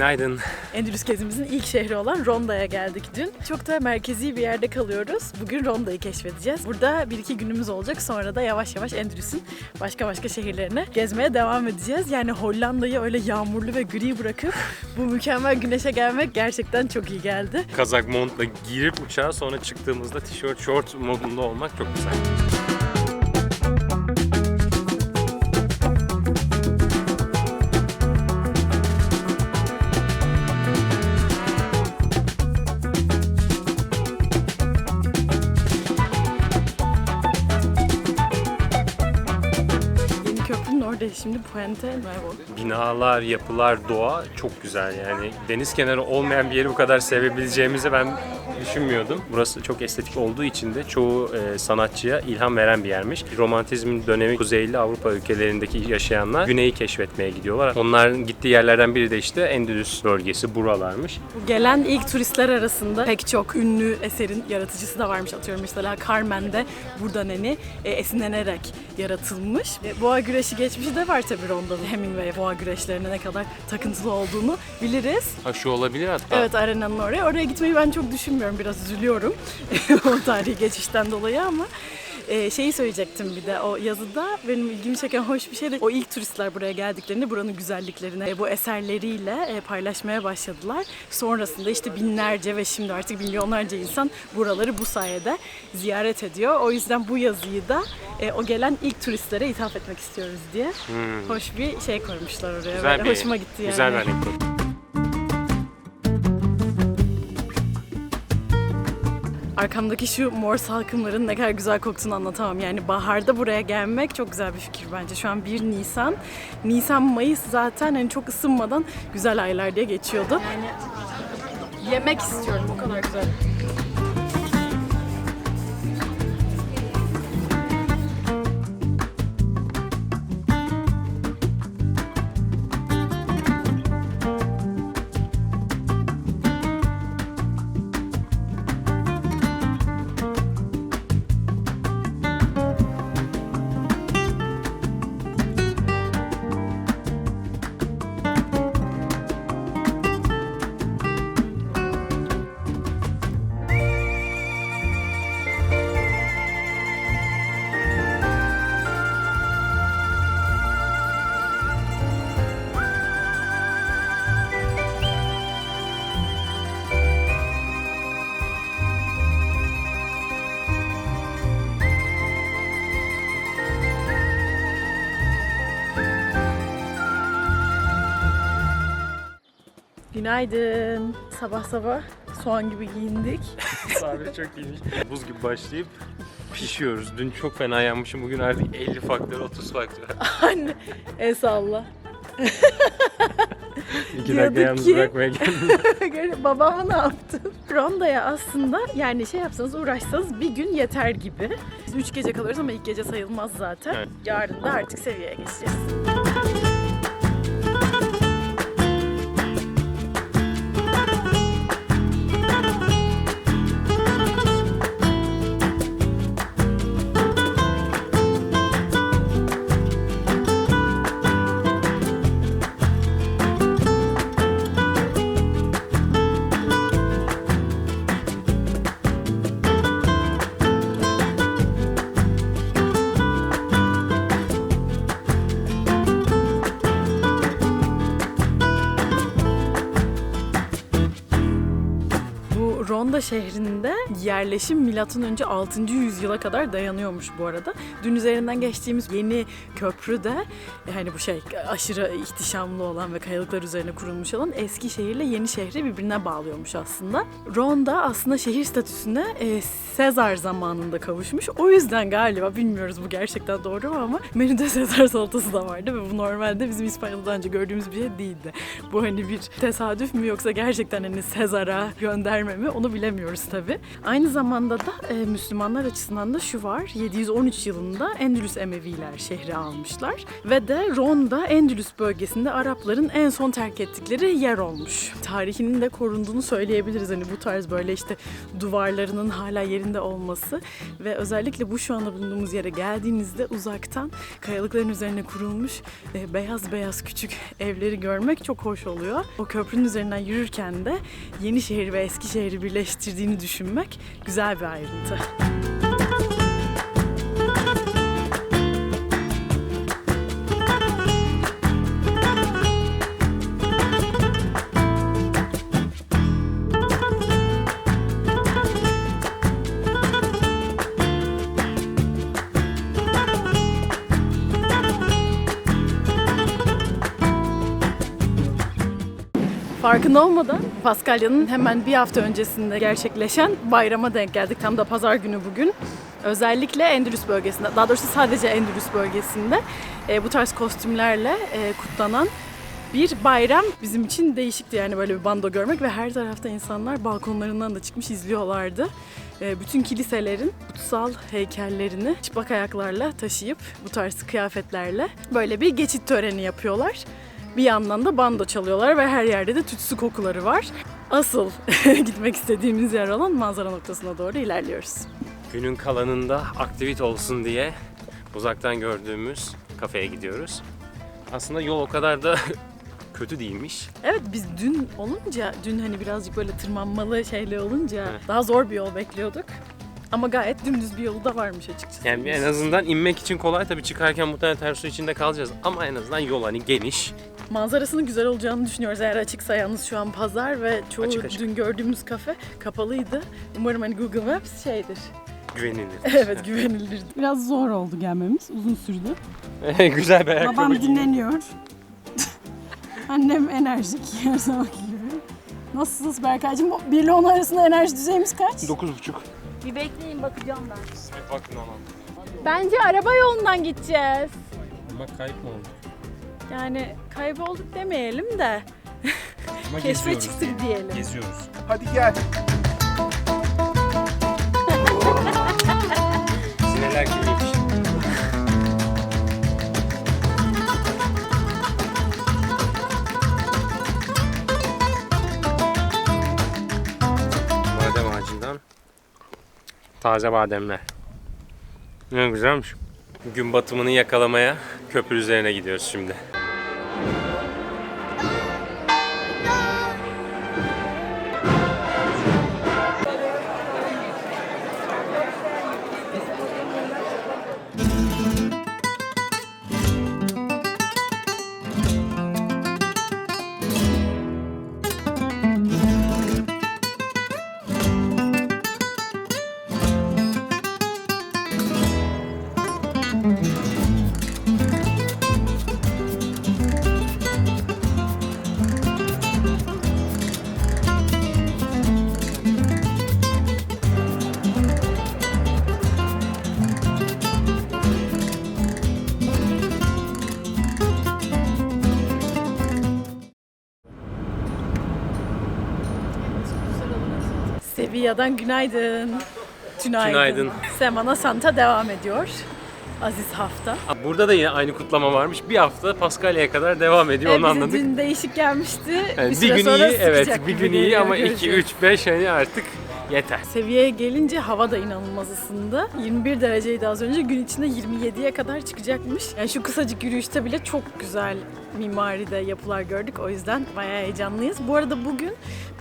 Günaydın. Endülüs gezimizin ilk şehri olan Ronda'ya geldik dün. Çok da merkezi bir yerde kalıyoruz. Bugün Ronda'yı keşfedeceğiz. Burada bir iki günümüz olacak. Sonra da yavaş yavaş Endülüs'ün başka başka şehirlerini gezmeye devam edeceğiz. Yani Hollanda'yı öyle yağmurlu ve gri bırakıp bu mükemmel güneşe gelmek gerçekten çok iyi geldi. Kazak montla girip uçağa sonra çıktığımızda tişört, short modunda olmak çok güzel. Şimdi Puente Nuevo. Binalar, yapılar, doğa çok güzel yani. Deniz kenarı olmayan bir yeri bu kadar sevebileceğimizi ben düşünmüyordum. Burası çok estetik olduğu için de çoğu e, sanatçıya ilham veren bir yermiş. Romantizmin dönemi Kuzeyli Avrupa ülkelerindeki yaşayanlar güneyi keşfetmeye gidiyorlar. Onların gittiği yerlerden biri de işte Endülüs bölgesi buralarmış. Bu Gelen ilk turistler arasında pek çok ünlü eserin yaratıcısı da varmış. Atıyorum mesela Carmen'de buradan hani e, esinlenerek yaratılmış. E, boğa güreşi geçmişi de var tabii Ronda'nın. Hemingway boğa güreşlerine ne kadar takıntılı olduğunu biliriz. Ha şu olabilir hatta. Evet arenanın oraya. Oraya gitmeyi ben çok düşünmüyorum. Biraz üzülüyorum o tarihi geçişten dolayı ama e, şeyi söyleyecektim bir de o yazıda benim ilgimi çeken hoş bir şey de o ilk turistler buraya geldiklerinde buranın güzelliklerini bu eserleriyle e, paylaşmaya başladılar. Sonrasında işte binlerce ve şimdi artık milyonlarca insan buraları bu sayede ziyaret ediyor. O yüzden bu yazıyı da e, o gelen ilk turistlere ithaf etmek istiyoruz diye hoş bir şey koymuşlar oraya. Hmm. Güzel Böyle bir, hoşuma gitti yani. Güzel bir anekdot. Arkamdaki şu mor salkımların ne kadar güzel koktuğunu anlatamam. Yani baharda buraya gelmek çok güzel bir fikir bence. Şu an 1 Nisan. Nisan, Mayıs zaten hani çok ısınmadan güzel aylar diye geçiyordu. Yani yemek istiyorum o kadar güzel. Günaydın. Sabah sabah soğan gibi giyindik. Sabri çok iyiymiş. Buz gibi başlayıp pişiyoruz. Dün çok fena yanmışım. Bugün artık 50 faktör, 30 faktör. Anne el salla. İki Diyorduk dakika yalnız ki- bırakmaya geldim. Babama ne yaptım? Ronda'ya aslında yani şey yapsanız uğraşsanız bir gün yeter gibi. Biz üç gece kalıyoruz ama ilk gece sayılmaz zaten. Evet. Yarın da artık seviyeye geçeceğiz. Bu Ronda şehrinde yerleşim milattan önce 6. yüzyıla kadar dayanıyormuş bu arada. Dün üzerinden geçtiğimiz yeni köprü de yani bu şey aşırı ihtişamlı olan ve kayalıklar üzerine kurulmuş olan eski şehirle yeni şehri birbirine bağlıyormuş aslında. Ronda aslında şehir statüsüne e, Sezar zamanında kavuşmuş. O yüzden galiba bilmiyoruz bu gerçekten doğru mu ama menüde Sezar salatası da vardı ve bu normalde bizim İspanya'da önce gördüğümüz bir şey değildi. Bu hani bir tesadüf mü yoksa gerçekten hani Sezar'a gönderme mi onu bilemiyoruz tabi. Aynı zamanda da e, Müslümanlar açısından da şu var. 713 yılında Endülüs Emeviler şehri almışlar. Ve de Ron'da Endülüs bölgesinde Arapların en son terk ettikleri yer olmuş. Tarihinin de korunduğunu söyleyebiliriz. Hani bu tarz böyle işte duvarlarının hala yerinde olması ve özellikle bu şu anda bulunduğumuz yere geldiğinizde uzaktan kayalıkların üzerine kurulmuş e, beyaz beyaz küçük evleri görmek çok hoş oluyor. O köprünün üzerinden yürürken de yeni şehir ve eski şehri birleştirdiğini düşünmek güzel bir ayrıntı. Farkında olmadan Paskalya'nın hemen bir hafta öncesinde gerçekleşen bayrama denk geldik. Tam da pazar günü bugün. Özellikle Endülüs bölgesinde, daha doğrusu sadece Endülüs bölgesinde e, bu tarz kostümlerle e, kutlanan bir bayram bizim için değişikti yani böyle bir bando görmek ve her tarafta insanlar balkonlarından da çıkmış izliyorlardı. E, bütün kiliselerin kutsal heykellerini çıplak ayaklarla taşıyıp bu tarz kıyafetlerle böyle bir geçit töreni yapıyorlar. Bir yandan da bando çalıyorlar ve her yerde de tütsü kokuları var. Asıl gitmek istediğimiz yer olan manzara noktasına doğru ilerliyoruz. Günün kalanında aktivite olsun diye uzaktan gördüğümüz kafeye gidiyoruz. Aslında yol o kadar da kötü değilmiş. Evet biz dün olunca, dün hani birazcık böyle tırmanmalı şeyle olunca Evet. daha zor bir yol bekliyorduk. Ama gayet dümdüz bir yolu da varmış açıkçası. Yani en azından inmek için kolay tabii çıkarken muhtemelen ters su içinde kalacağız ama en azından yol hani geniş. Manzarasının güzel olacağını düşünüyoruz. Eğer açıksa yalnız şu an pazar ve çoğu Açık, açık. dün gördüğümüz kafe kapalıydı. Umarım hani Google Maps şeydir. Güvenilir. evet güvenilir. Biraz zor oldu gelmemiz. Uzun sürdü. Güzel bir ayakkabı Babam dinleniyor. Annem enerjik her zamanki gibi. Nasılsınız Berkaycığım? 1 ile 10 arasında enerji düzeyimiz kaç? 9.5. Bir bekleyin bakacağım ben. Bir bakın ama. Bence araba yolundan gideceğiz. Bak kayıp mı oldu? Yani kaybolduk demeyelim de Ama keşfe çıktık diyelim. Geziyoruz. Hadi gel. Sineler gibiymiş. Badem ağacından taze bademler. Ne güzelmiş. Gün batımını yakalamaya köprü üzerine gidiyoruz şimdi. Sevilla'dan günaydın. Tünaydın. Tünaydın. Semana Santa devam ediyor. Aziz hafta. Burada da yine aynı kutlama varmış. Bir hafta Paskalya'ya kadar devam ediyor. Ee, Onu anladık. dün değişik gelmişti. Yani bir, bir süre gün iyi, evet bir gün iyi ama 2, göreceğiz. 3, 5 hani artık yeter. Seviyeye gelince hava da inanılmaz ısındı. 21 dereceydi az önce. Gün içinde 27'ye kadar çıkacakmış. Yani şu kısacık yürüyüşte bile çok güzel mimaride yapılar gördük. O yüzden bayağı heyecanlıyız. Bu arada bugün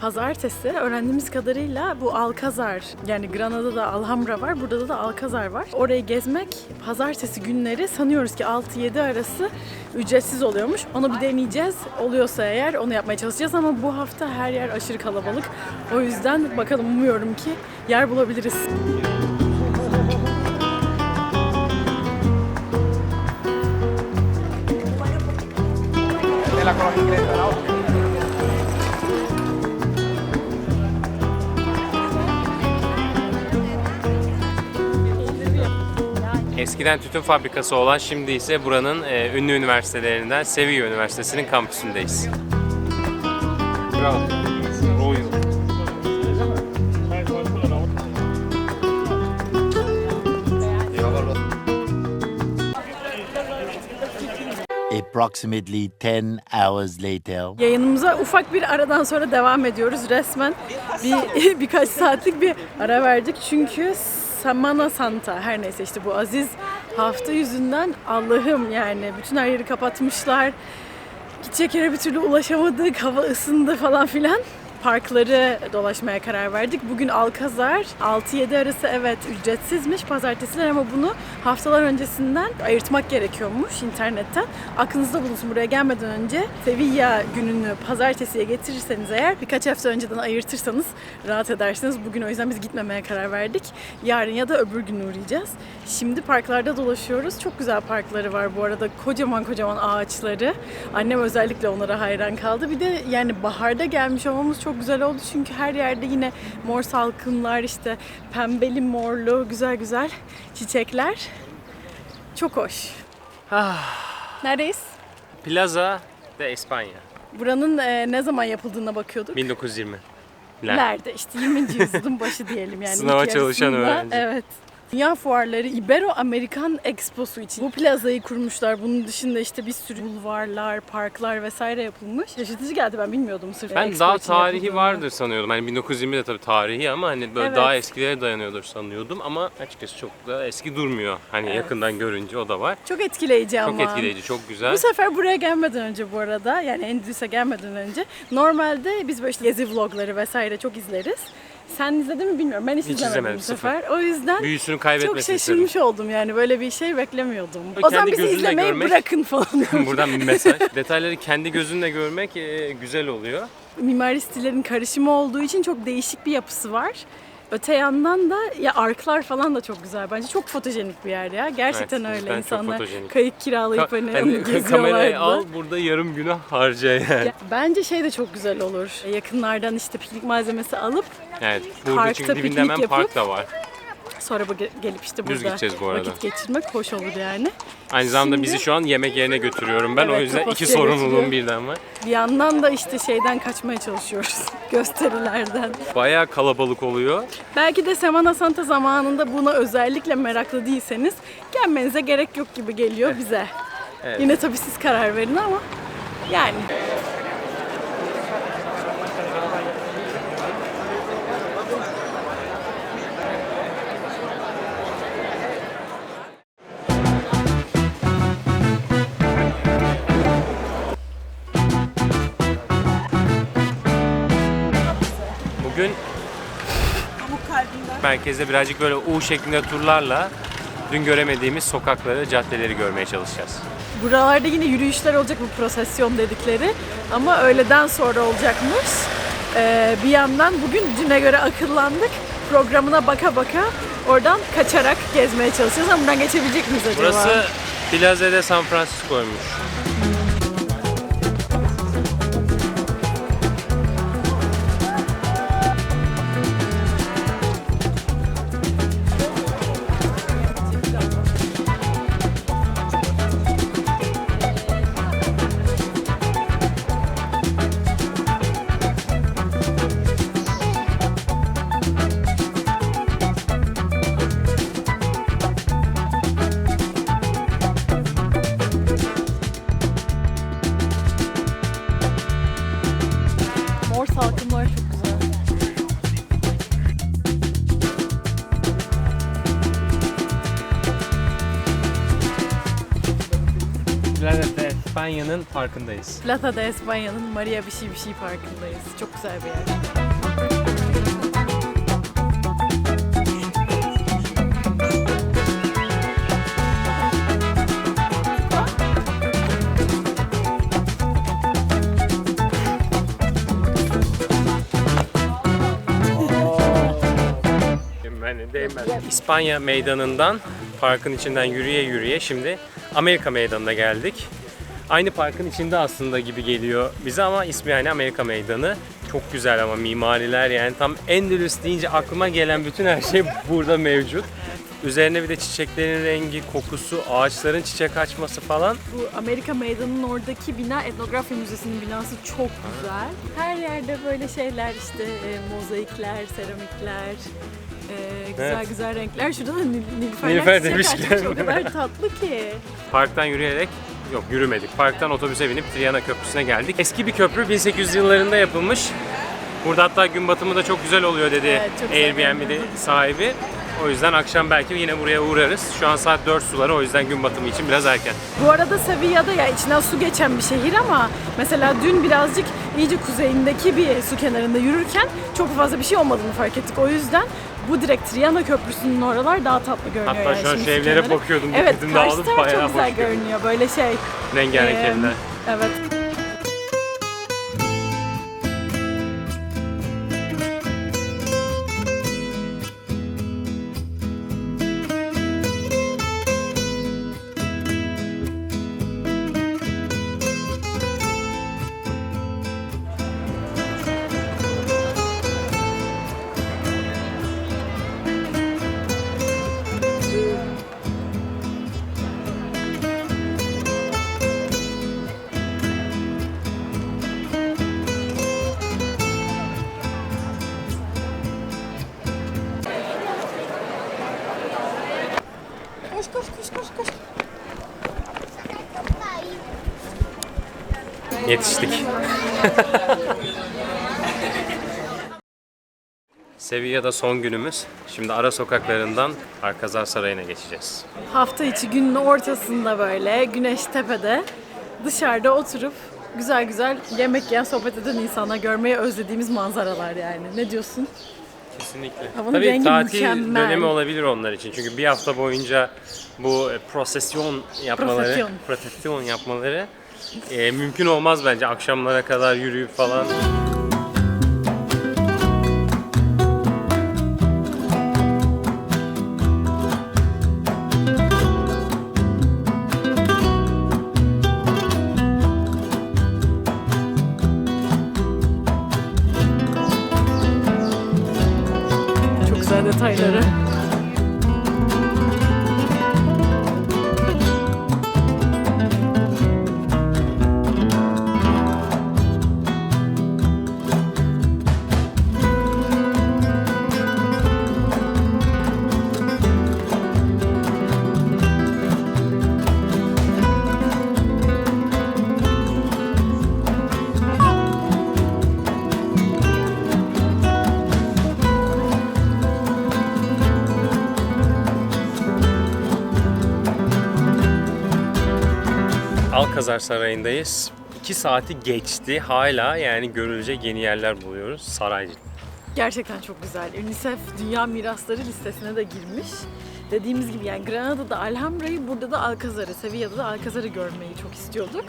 pazartesi öğrendiğimiz kadarıyla bu Alcazar yani Granada'da Alhambra var. Burada da Alcazar var. Orayı gezmek pazartesi günleri sanıyoruz ki 6-7 arası ücretsiz oluyormuş. Onu bir deneyeceğiz. Oluyorsa eğer onu yapmaya çalışacağız ama bu hafta her yer aşırı kalabalık. O yüzden bakalım umuyorum ki yer bulabiliriz. Nella colonna inglese, no? Eskiden tütün fabrikası olan şimdi ise buranın e, ünlü üniversitelerinden Sevilla Üniversitesi'nin kampüsündeyiz. Royal. Approximately 10 hours later. Yayınımıza ufak bir aradan sonra devam ediyoruz. Resmen bir birkaç saatlik bir ara verdik çünkü Samana Santa her neyse işte bu aziz hafta yüzünden Allah'ım yani bütün her yeri kapatmışlar. Gidecek yere bir türlü ulaşamadık, hava ısındı falan filan. Parkları dolaşmaya karar verdik. Bugün Alkazar 6-7 arası evet ücretsizmiş pazartesiler ama bunu haftalar öncesinden ayırtmak gerekiyormuş internetten. Aklınızda bulunsun buraya gelmeden önce Sevilla gününü pazartesiye getirirseniz eğer birkaç hafta önceden ayırtırsanız rahat edersiniz. Bugün o yüzden biz gitmemeye karar verdik. Yarın ya da öbür gün uğrayacağız. Şimdi parklarda dolaşıyoruz. Çok güzel parkları var bu arada. Kocaman kocaman ağaçları. Annem özellikle onlara hayran kaldı. Bir de yani baharda gelmiş olmamız çok güzel oldu. Çünkü her yerde yine mor salkımlar işte pembeli morlu güzel güzel çiçekler. Çok hoş. Neredeyiz? Plaza de İspanya. Buranın e, ne zaman yapıldığına bakıyorduk. 1920. Ler. Nerede? İşte 20. yüzyılın başı diyelim yani. Sınava çalışan öğrenci. Evet. Dünya fuarları Ibero-Amerikan Exposu için bu plazayı kurmuşlar. Bunun dışında işte bir sürü bulvarlar, parklar vesaire yapılmış. Şaşırtıcı geldi ben bilmiyordum sırf Ben Expo daha için tarihi yapıldığını. vardır sanıyordum. Hani 1920'de tabii tarihi ama hani böyle Evet. daha eskilere dayanıyordur sanıyordum ama açıkçası çok da eski durmuyor. Hani yakından görünce o da var. Çok etkileyici ama. Çok etkileyici, çok güzel. Bu sefer buraya gelmeden önce bu arada yani Endülüs'e gelmeden önce normalde biz böyle işte gezi vlogları vesaire çok izleriz. Sen izledin mi bilmiyorum. Ben hiç, Hiç izlemedim izlemedim, bu sefer. O yüzden Büyüsünü çok kaybetmesin şaşırmış oldum yani böyle bir şey beklemiyordum. Kendi O zaman bizi gözünle izlemeyi görmek- bırakın falan. Buradan bir mesaj. Detayları kendi gözünle görmek e, güzel oluyor. Mimari stillerin karışımı olduğu için çok değişik bir yapısı var. Öte yandan da ya arklar falan da çok güzel bence. Çok fotojenik bir yer ya. Gerçekten Evet, öyle cidden çok insanlar fotojenik. kayık kiralayıp hani, onu hani geziyorlardı. kamerayı al burada yarım günah harca yani. Ya, bence şey de çok güzel olur. Yakınlardan işte piknik malzemesi alıp Evet. Burada Parkta çünkü dibinde piknik hemen yapıp- park da var. Sonra bu ge- gelip işte Düz burada gideceğiz bu arada. vakit geçirmek hoş olur yani. Aynı zamanda Şimdi- bizi şu an yemek yerine götürüyorum ben. o Evet, yüzden iki Kapasya'ya sorumluluğum götürüyor. birden var. Bir yandan da işte şeyden kaçmaya çalışıyoruz. Gösterilerden. Bayağı kalabalık oluyor. Belki de Semana Santa zamanında buna özellikle meraklı değilseniz gelmenize gerek yok gibi geliyor bize. Evet. Yine tabii siz karar verin ama yani. Merkezde birazcık böyle U şeklinde turlarla dün göremediğimiz sokakları, caddeleri görmeye çalışacağız. Buralarda yine yürüyüşler olacak bu prosesyon dedikleri ama öğleden sonra olacakmış. Ee, bir yandan bugün düne göre akıllandık. Programına baka baka oradan kaçarak gezmeye çalışacağız ama buradan geçebilecek miyiz acaba? Burası Plaza de San Francisco'ymuş. España'nın parkındayız. Plaza de España'nın Maria bir şey bir şey parkındayız. Çok güzel bir yer. Değmez. İspanya meydanından parkın içinden yürüye yürüye şimdi Amerika meydanına geldik. Aynı parkın içinde aslında gibi geliyor bize ama ismi yani Amerika meydanı. Çok güzel ama mimariler yani tam Endülüs deyince aklıma gelen bütün her şey burada mevcut. Üzerine bir de çiçeklerin rengi, kokusu, ağaçların çiçek açması falan. Bu Amerika Meydanı'nın oradaki bina Etnografya Müzesi'nin binası çok güzel. Her yerde böyle şeyler işte e, mozaikler, seramikler, e, güzel Evet. güzel renkler. Şurada da nil, nilüferler Nilüfer çiçek demişken. açmış. O kadar tatlı ki. Parktan yürüyerek yok yürümedik. Parktan otobüse binip Triana Köprüsü'ne geldik. Eski bir köprü 1800 yıllarında yapılmış. Burada hatta gün batımı da çok güzel oluyor dedi Evet, çok güzel Airbnb'de görünüyor. sahibi. O yüzden akşam belki yine buraya uğrarız. Şu an saat 4 suları o yüzden gün batımı için biraz erken. Bu arada Sevilla'da ya içinden su geçen bir şehir ama mesela dün birazcık iyice kuzeyindeki bir su kenarında yürürken çok fazla bir şey olmadığını fark ettik. O yüzden bu direkt Triana Köprüsü'nün oralar daha tatlı görünüyor. Hatta yani şu an şu evlere bakıyordum, Evet, karşı taraf çok güzel görünüyor. Böyle şey. Rengarenk evler. Evet. Yetiştik. Sevilla'da son günümüz. Şimdi ara sokaklarından Alcazar Sarayı'na geçeceğiz. Hafta içi günün ortasında böyle güneş tepede dışarıda oturup güzel güzel yemek yiyen, sohbet eden insanlar görmeyi özlediğimiz manzaralar yani. Ne diyorsun? Kesinlikle. Havanın Tabii rengi tatil mükemmel. dönemi olabilir onlar için. Çünkü bir hafta boyunca bu e, prosesyon yapmaları, Prosesyon. prosesyon yapmaları e, mümkün olmaz bence. Akşamlara kadar yürüyüp falan. Alcazar Sarayı'ndayız. 2 saati geçti. Hala yani görülecek yeni yerler buluyoruz. Saray Gerçekten çok güzel. UNICEF Dünya Mirasları listesine de girmiş. Dediğimiz gibi yani Granada'da Alhambra'yı, burada da Alcazar'ı, Sevilla'da da Alcazar'ı görmeyi çok istiyorduk.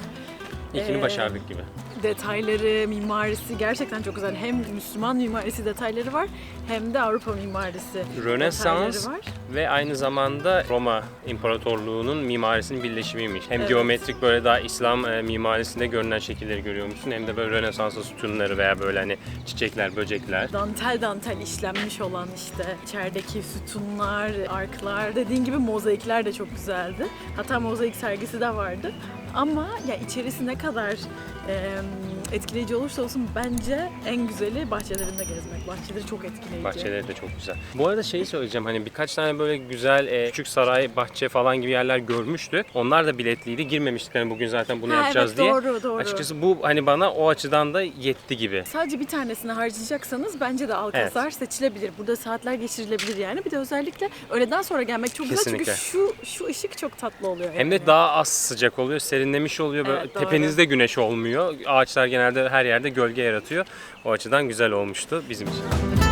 İlkini Ee, başardık gibi. Detayları, mimarisi gerçekten çok güzel. Hem Müslüman mimarisi detayları var hem de Avrupa mimarisi Rönesans detayları var. ve aynı zamanda Roma İmparatorluğu'nun mimarisinin birleşimiymiş. Hem Evet. geometrik böyle daha İslam e, mimarisinde görünen şekilleri görüyormuşsun hem de böyle Rönesans'ın sütunları veya böyle hani çiçekler, böcekler. Dantel dantel işlenmiş olan işte içerideki sütunlar, arklar, dediğin gibi mozaikler de çok güzeldi. Hatta mozaik sergisi de vardı. Ama ya içerisi ne kadar etkileyici olursa olsun bence en güzeli bahçelerinde gezmek. Bahçeleri çok etkileyici. Bahçeleri de çok güzel. Bu arada şeyi söyleyeceğim hani birkaç tane böyle güzel e, küçük saray, bahçe falan gibi yerler görmüştü. Onlar da biletliydi. Girmemiştik hani bugün zaten bunu Ha, yapacağız evet, diye. doğru, doğru. Açıkçası bu hani bana o açıdan da yetti gibi. Sadece bir tanesini harcayacaksanız bence de Alcazar seçilebilir. Burada saatler geçirilebilir yani. Bir de özellikle öğleden sonra gelmek çok güzel Kesinlikle. çünkü şu şu ışık çok tatlı oluyor. Hem de daha az sıcak oluyor, serinlemiş oluyor. Böyle Evet, doğru. tepenizde güneş olmuyor. Ağaçlar genelde her yerde gölge yaratıyor. O açıdan güzel olmuştu bizim için.